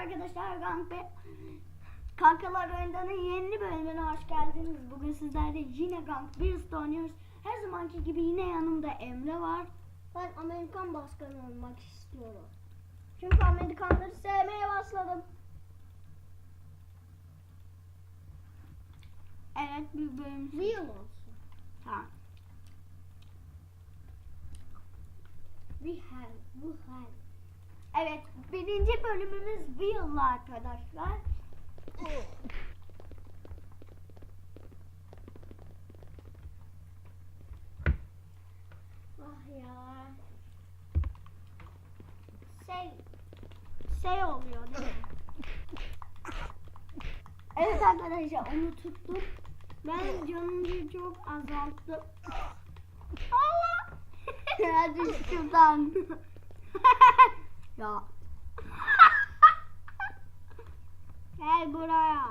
arkadaşlar Gang ve Kankalar Oyundan'ın yeni bölümüne hoş geldiniz. Bugün sizlerle yine Gang Beast oynuyoruz. Her zamanki gibi yine yanımda Emre var. Ben Amerikan başkanı olmak istiyorum. Çünkü Amerikanları sevmeye başladım. Evet bir bölüm. Real olsun. Tamam. We have, we have. Evet birinci bölümümüz bir yılla arkadaşlar. Ah ya. Şey, Şey oluyor değil mi? Evet arkadaşlar onu tuttum. Ben canımı çok azalttım. Allah! düş şuradan. ya. Gel buraya.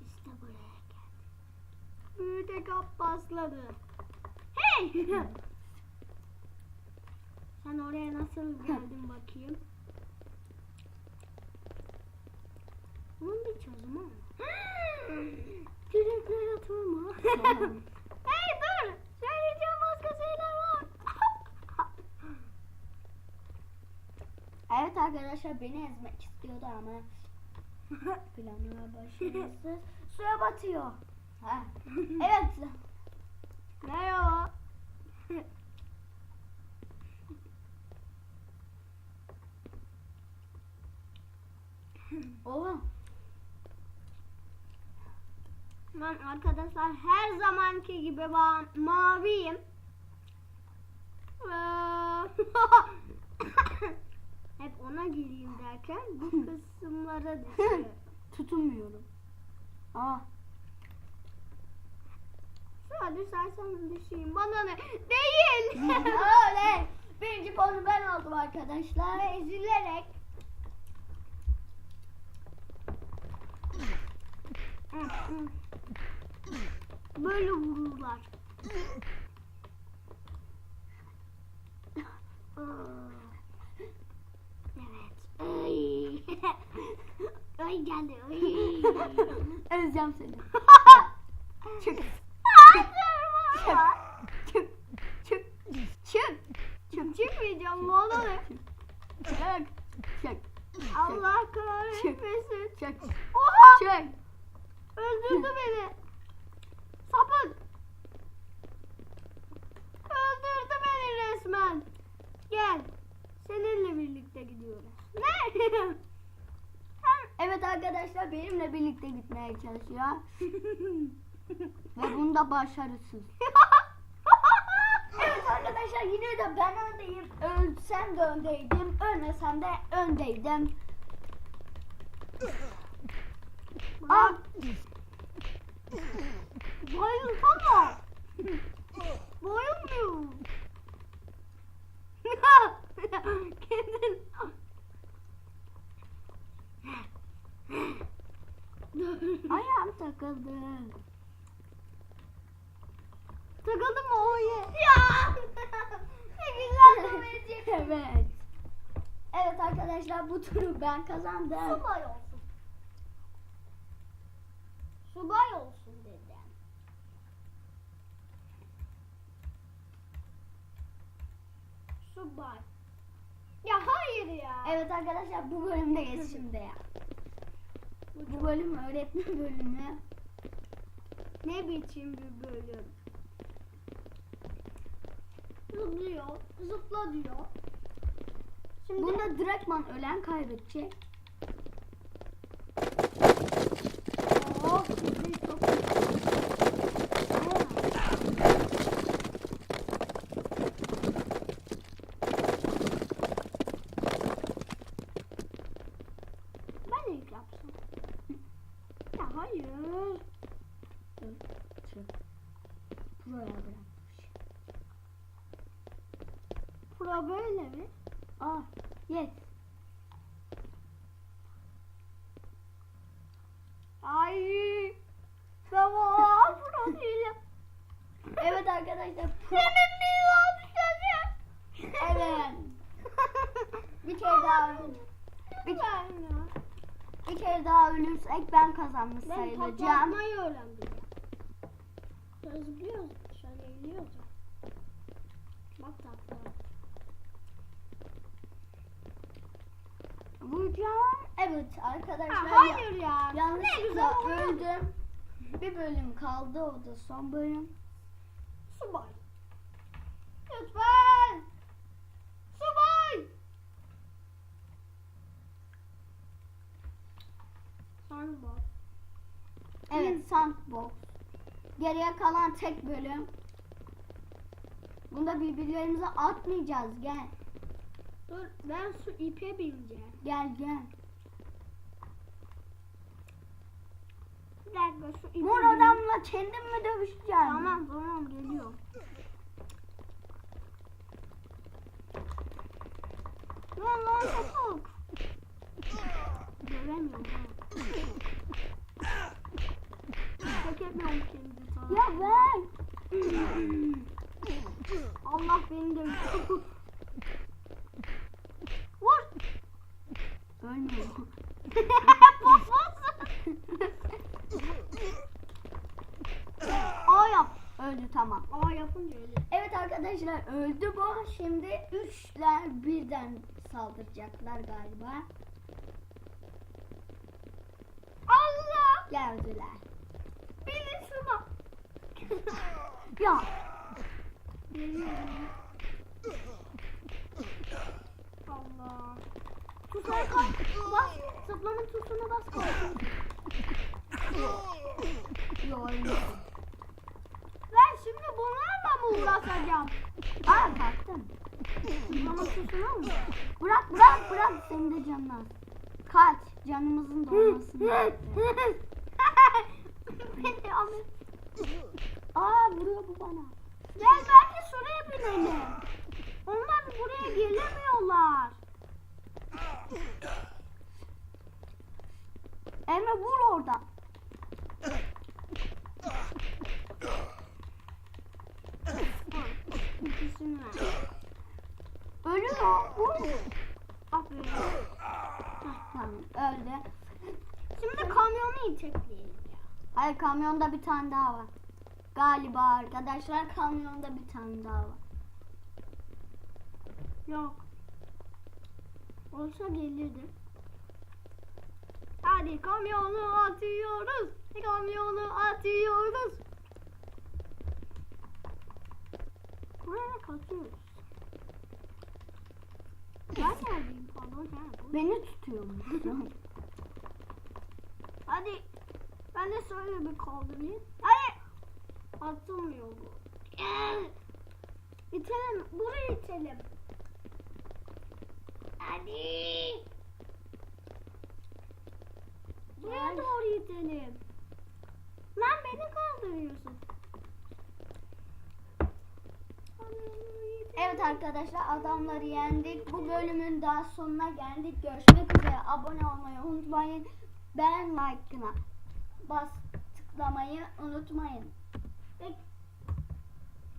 İşte buraya gel. Müde kap pasladı. Hey! Sen oraya nasıl geldin bakayım? Bunun bir çözümü var. Direkler atılma. hey dur! Söyleyeceğim başka şeyler var. evet arkadaşlar beni ezmek istiyordu ama planı başarısız. Suya batıyor. Ha. Evet. Merhaba. Oha. Ben arkadaşlar her zamanki gibi ma- maviyim. Hep ona gireyim derken bu kısımlara düşüyor. Tutunmuyorum. Aa. Hadi sen sana düşeyim. Bana ne? Değil. Öyle. Birinci puanı ben aldım arkadaşlar. Ezilerek. Böyle vururlar. Evet. Ay. Ay geldi. Ay. Özlem seni. Çık. Çık. Çık. Çık. Çık. Çık. Çıkmayacağım. Ne? Çık. Çık. Allah kahretmesin. Çık. Oha. Çık. Öldürdü beni. Sapık. Öldürdü beni resmen. Gel. Seninle birlikte gidiyoruz. Ne? evet benimle birlikte gitmeye çalışıyor. Ve bunda başarısız. evet arkadaşlar yine de ben öndeyim. Ölsem de öndeydim. Ölmesem de öndeydim. Aa, Bayılsana. Bayılmıyor. Ayağım takıldı. Takıldı mı o ye? Ya! ne güzel dövecek. evet. Evet arkadaşlar bu turu ben kazandım. Subay olsun. Subay olsun dedim. Subay. Ya hayır ya. Evet arkadaşlar bu bölümdeyiz şimdi ya. Bu bölüm öğretmen bölümü. Ne biçim bir bölüm? Zıplıyor. Zıpla diyor. Şimdi Bunda direktman ölen kaybedecek. Oh, çok Ben ilk yapsam. Ya hayır. Şey, Pro'ya bırakmış. Pro böyle mi? Ah, yes. Ay. Tamam, Pro değilim. evet arkadaşlar. Pro. Senin bir olmuş Evet. bir kere daha ölürüm. Bir kere daha ölürsek ben kazanmış ben sayılacağım. Ben patlatmayı öğrendim. Evet arkadaşlar. Ha, hayır ya. Ne Yanlışlıkla öldüm. Bir bölüm kaldı o da son bölüm. Subay. Lütfen. Subay. Sandbox. Evet Sandbox. Geriye kalan tek bölüm. Bunda birbirlerimize atmayacağız. Gel. Dur ben şu ipe bineceğim. Gel gel. Bir dakika şu ipe Mor bineyim. adamla kendim mi dövüşeceğim? Tamam tamam geliyorum. Lan lan topuk. Göremiyorum. Çekemiyorum şimdi sana. Ya ver. Allah beni de Vur. Ölmüyor. Aa yap. Tamam. Aa yapınca öyle. Evet arkadaşlar öldü bu. Şimdi üçler birden saldıracaklar galiba. Allah. Geldiler. Beni şuna. Ya Allah. Tuşuna kalk. Bas. Zıplama tuşuna bas. kalk. yo ölmedi. Şimdi bunlarla mı uğraşacağım? Aa kalktım. Zıplama tuşuna mı? Bırak bırak bırak senin de canın az. Kaç canımızın dolmasını. bekle. Beni alın. Aa vuruyor bu bana. Gel belki şuraya binelim. Onlar buraya gelemiyorlar. Emre vur orada. İkisini ver. Vur. Aferin. Tamam öldü. Şimdi kamyonu itekleyelim ya. Hayır kamyonda bir tane daha var. Galiba arkadaşlar kamyonda bir tane daha var. Yok. Olsa gelirdi. Hadi kamyonu atıyoruz. Kamyonu atıyoruz. Buraya kaçıyoruz. Ben neredeyim pardon ha. Beni tutuyor musun? Hadi. Ben de şöyle bir kaldırayım. Hayır. Atılmıyor bu. İtelim. Buraya itelim. Hadi. Buraya doğru itelim. Lan beni kaldırıyorsun. Evet arkadaşlar adamları yendik. Bu bölümün daha sonuna geldik. Görüşmek üzere. Abone olmayı unutmayın. Beğen like'ına bas tıklamayı unutmayın.